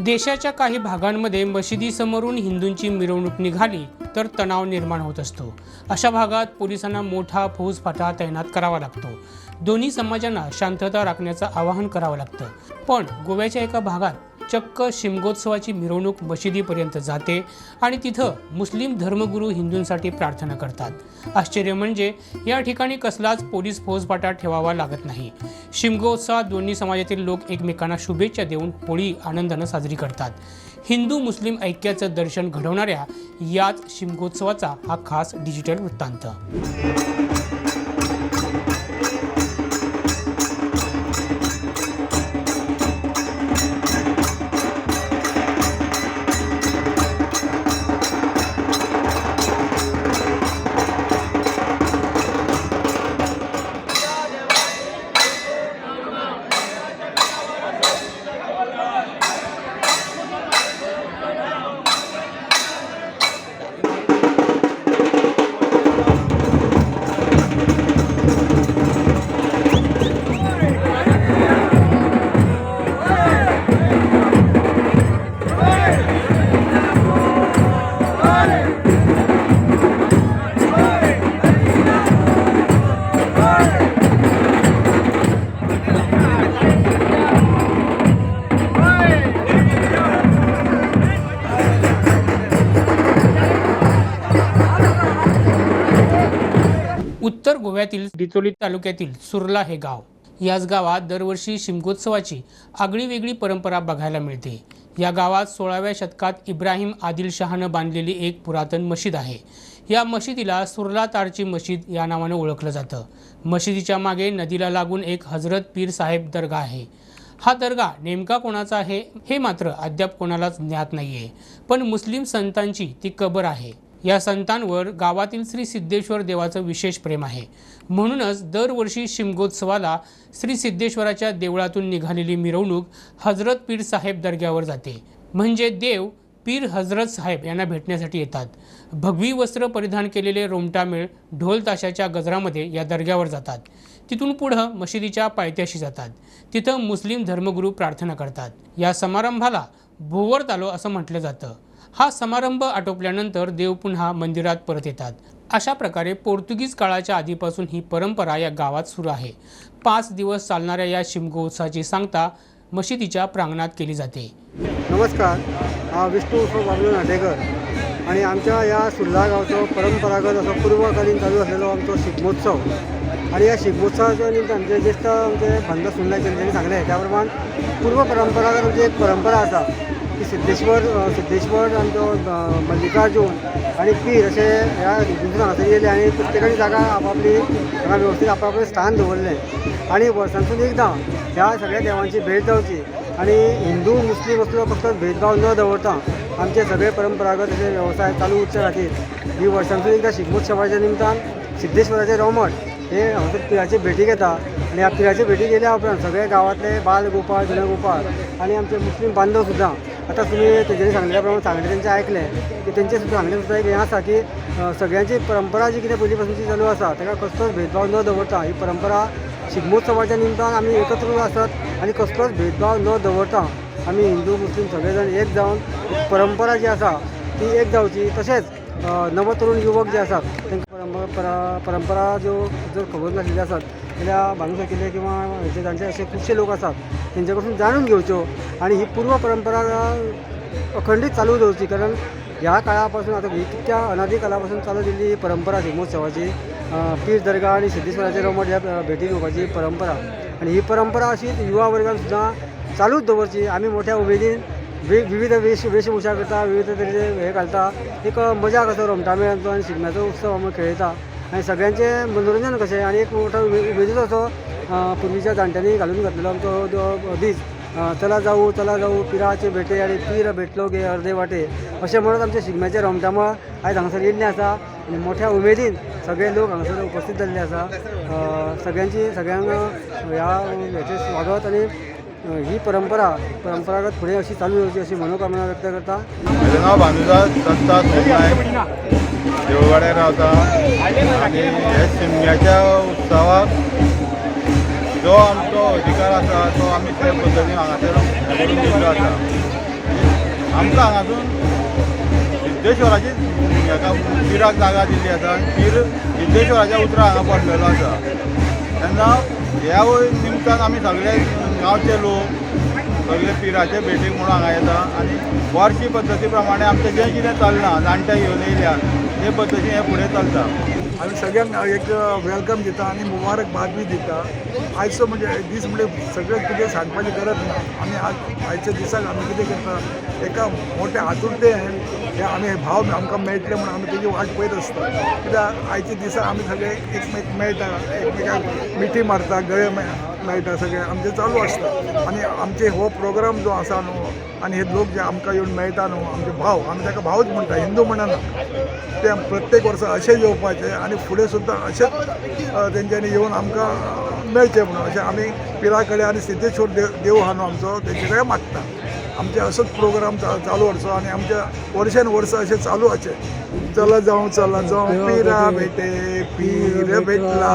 देशाच्या काही भागांमध्ये मशिदीसमोरून हिंदूंची मिरवणूक निघाली तर तणाव निर्माण होत असतो. अशा भागात पोलिसांना मोठा फौजफाटा तैनात करावा लागतो. दोन्ही समाजांना शांतता राखण्याचं आवाहन करावं लागतं. पण गोव्याच्या एका भागात चक्क शिमगोत्सवाची मिरवणूक मशिदीपर्यंत जाते आणि तिथं मुस्लिम धर्मगुरू हिंदूंसाठी प्रार्थना करतात. आश्चर्य म्हणजे या ठिकाणी कसलाच पोलीस फौजफाटा ठेवावा लागत नाही. शिमगोत्सवात दोन्ही समाजातील लोक एकमेकांना शुभेच्छा देऊन होळी आनंदानं साजरी करतात. हिंदू मुस्लिम ऐक्याचं दर्शन घडवणाऱ्या याच शिमगोत्सवाचा हा खास डिजिटल वृत्तांत. उत्तर गोव्यातील डिचोली तालुक्यातील सुरला हे गाव. याच गावात दरवर्षी शिमगोत्सवाची आगळी वेगळी परंपरा बघायला मिळते. या गावात सोळाव्या शतकात इब्राहिम आदिलशहानं बांधलेली एक पुरातन मशीद आहे. या मशिदीला सुरला तारची मशीद या नावानं ओळखलं जातं. मशिदीच्या मागे नदीला लागून एक हजरत पीर साहेब दर्गा आहे. हा दर्गा नेमका कोणाचा आहे हे मात्र अद्याप कोणालाच ज्ञात नाहीये. पण मुस्लिम संतांची ती कबर आहे. या संतांवर गावातील श्री सिद्धेश्वर देवाचं विशेष प्रेम आहे. म्हणूनच दरवर्षी शिमगोत्सवाला श्री सिद्धेश्वराच्या देवळातून निघालेली मिरवणूक हजरत पीर साहेब दर्ग्यावर जाते. म्हणजे देव पीर हजरत साहेब यांना भेटण्यासाठी येतात. भगवी वस्त्र परिधान केलेले रोमटामेळ ढोल ताशाच्या गजरामध्ये या दर्ग्यावर जातात. तिथून पुढं मशिदीच्या पायथ्याशी जातात. तिथं मुस्लिम धर्मगुरू प्रार्थना करतात. या समारंभाला भोवर तालो असं म्हटलं जातं. हा समारंभ आटोपल्यानंतर देव पुन्हा मंदिरात परत येतात. अशा प्रकारे पोर्तुगीज काळाच्या आधीपासून ही परंपरा या गावात सुरू आहे. पाच दिवस चालणाऱ्या या शिमगोत्सवाची सांगता मशिदीच्या प्रांगणात केली जाते. नमस्कार. हा विष्णू उत्सव बाबू नाटेकर आणि आमच्या या सुर्ला गावचो परंपरागत असो पूर्वकालीन चालू असलेलो आमचो शिगमोत्सव आणि या शिगमोत्सवाच्या निमित्त आमचे ज्येष्ठ आमचे बंद सुनलाय त्यांनी सांगले त्या पूर्व परंपरागत आमची एक परंपरा आसा की सिद्धेश्वर सिद्धेश्वर आमचो तो मल्लिकार्जून आणि पीर असे ह्या हिंदून हांगासर गेले आणि प्रत्येकाची जागा आपापली हांगा वेवस्थीत आपापलें स्थान दवरलें आणि वर्सांतून एकदां ह्या सगळ्या देवांची भेट जावची आणि हिंदू मुस्लीम असलो फक्त भेदभाव न दवरता आमचे सगळे परंपरागत असे वेवसाय चालू उरचे खातीर ही वर्सांतून एकदां शिगमोत्सवाच्या निमतान सिद्धेश्वराचे रोमट हे हांगासर पिराचे भेटी घेता आणि ह्या पिराचे भेटी गेल्या उपरांत सगळे गांवांतले बाल गोपाळ जुने गोपाळ आणि आमचे मुस्लीम बांधव सुद्दां आतां तुमी त्यांनी सांगलेल्या प्रमाणे सांगले तेंचे ऐकले की तेंचे सुद्दां सांगले सुद्दां एक हें आसा की सगळ्यांची परंपरा जी कितें पयलीं पासूनची चालू आसा ताका कसलोच भेदभाव न दवरता ही परंपरा शिगमोत्सवाच्या निमतान आमी एकत्र आसात आनी कसलोच भेदभाव न दवरता आमी हिंदू मुस्लीम सगळे जाण एक जावन परंपरा जी आसा ती एक जावची तशेंच नवतरुण नवतरूण युवक जे आसात तांकां परंपरा परंपरा ज्यो जर खबर नाशिल्ल्यो आसात आपल्या भांगू किल्ले किंवा जे त्यांचे असे खुबशे लोक आसात तेंचे कडसून जाणून घेवच्यो आनी ही पूर्व परंपरा अखंडीत चालू दवरची कारण ह्या काळा पासून आता ही कितक्या अनादी काळापासून चालू दिल्ली ही परंपरा शिगमोत्सवाची पीर दर्गा आणि सिद्धेश्वराचे रोमट ह्या भेटी घेवपाची परंपरा. आणि ही परंपरा अशीच युवा वर्गान सुद्दां चालूच दवरची आमी मोठ्या उमेदीन वि विविध वेश वेशभूषा करता विविध तरेचे हे घालता. एक मजा कसो रमटामेळांचो आनी शिगम्याचो उत्सव आमी खेळयता. आनी सगळ्यांचें मनोरंजन कशें आनी एक मोठो उमे- असो पूर्वीच्या जाणट्यांनी घालून घातलेलो आमचो जो दीस चला जाऊ चला जाऊ पिराचे भेटे आणि पीर भेटलो गे अर्दे वाटे. अशें म्हणत आमच्या शिगम्याचे रोमटामळ आयज हांगासर येयल्लें आसा आनी मोठ्या उमेदीन सगळे लोक हांगासर उपस्थित जाल्ले आसा सगळ्यांची सगळ्यांक ह्या हेचें स्वागत आनी ही परंपरा परंपरागत फुडें अशी चालू जावची अशी मनोकामना व्यक्त करता. भानुदास दत्ता नायक रावता आनी हे शिमग्याच्या उत्सवाक जो आमचो अधिकार आसा तो आमी ते पद्दतीन हांगासर करून दिल्लो आसा आमकां हांगासून सिद्धेश्वराची हेका पिराक जागा दिल्ली आसा आनी पीर सिद्धेश्वराच्या उतरां हांगा पडलेलो आसा तेन्ना ह्या निमतान आमी सगळे गांवचे लोक सगळे पिराचे भेटीक म्हणून हांगा येता आनी वर्शी पद्दती प्रमाणे आमचें जें कितें चलना जाणटे घेवन येयल्यात हे पद्दतीन हें फुडें चलता आमी सगळ्यांक एक वेलकम दिता आनी मुबारकबाद बी दिता. आयचो म्हणजे दीस म्हणजे सगळें कितें सांगपाची गरज ना आमी आज आयच्या दिसाक आमी कितें करता? एका मोठ्या आतुरतेन हे आमी हे भाव आमकां मेळटले म्हणून आमी तेजी वाट पळयत आसता कित्याक आयच्या दिसा आमी सगळे एकमेक मेळटा एकमेकाक मिठी मारता गळे मेळटा सगळे आमचें चालू आसता आनी आमचे हो प्रोग्राम जो आसा न्हू आनी हे लोक जे आमकां येवन मेळटा न्हू आमचे भाव आमी ताका भावच म्हणटा हिंदू म्हणना ते प्रत्येक वर्सा अशें येवपाचे आनी फुडें सुद्दां अशेंच तेंच्यांनी येवन आमकां मेळचें म्हणून. अशें आमी पिरा कडेन आनी सिद्धेश्वर देव देव आहा न्हू आमचो तेचे कडेन मागता. आमचे असोच प्रोग्राम चालू वरचो आनी आमच्या वर्षान वर्स अशें चालू आचे चला जावं चला जावं पिरा भेटे पीर भेटला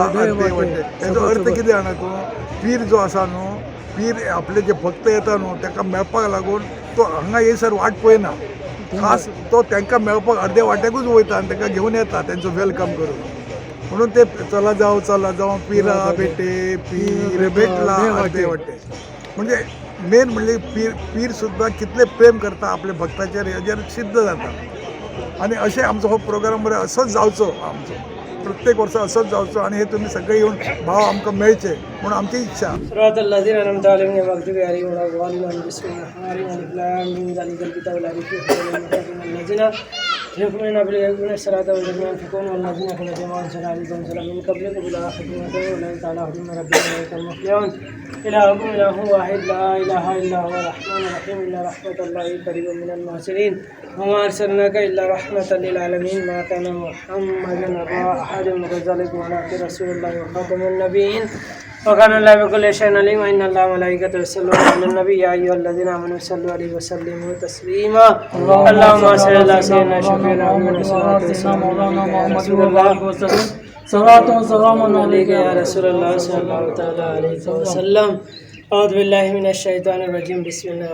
हेजो अर्थ कितें जाणा तूं? पीर जो आसा न्हू पीर आपले जे भक्त येता न्हू ताका मेळपाक लागून तो हांगा येयसर वाट पळयना. खास तो तांकां मेळपाक अर्दे वाट्याकूच वयता आनी ताका घेवन येता तेंचो वेलकम करून. म्हणून ते चला जावं चला जावं पिरा भेटे पीर भेटला अर्दे वाटे. म्हणजे मेन म्हणजे पीर पीर सुद्दां कितले प्रेम करता आपल्या भक्ताचेर हेजेर सिद्ध जाता आनी अशें आमचो हो प्रोग्राम बरो असोच जावचो आमचो. प्रत्येक वर्सा असोच जावचो आनी हे तुमी सगळे येवन भाव आमकां मेळचे म्हणून आमची इच्छा صراط الذين أنعمت عليهم غير المغضوب عليهم ولا الضالين بسم الله الرحمن الرحيم ألف لام ميم ذلك الكتاب لا ريب فيه هدى للمتقين الذين يؤمنون بالغيب الصراط والذين ينفقون والذين كانوا جماعة أنزل عليكم سلام من قبلكم بالآخرة ولا تعالى هدم ربهم وإليك المفلحون إلهكم إله واحد لا إله إلا هو الرحمن الرحيم. إلا رحمة الله قريب من المحسنين وما أرسلناك إلا رحمة للعالمين. ما كان محمد أبا أحد من رجالكم ولكن رسول الله وخاتم النبيين. وكان الله بكل شيء عليم. وإن الله وملائكته يصلون على النبي. يا أيها الذين آمنوا صلوا عليه وسلموا تسليما. اللهم صل على سيدنا شفيعنا محمد صلى الله عليه وسلم صلاة وسلام عليك يا رسول الله صلى الله تعالى عليه وسلم. أعوذ بالله من الشيطان الرجيم. بسم الله.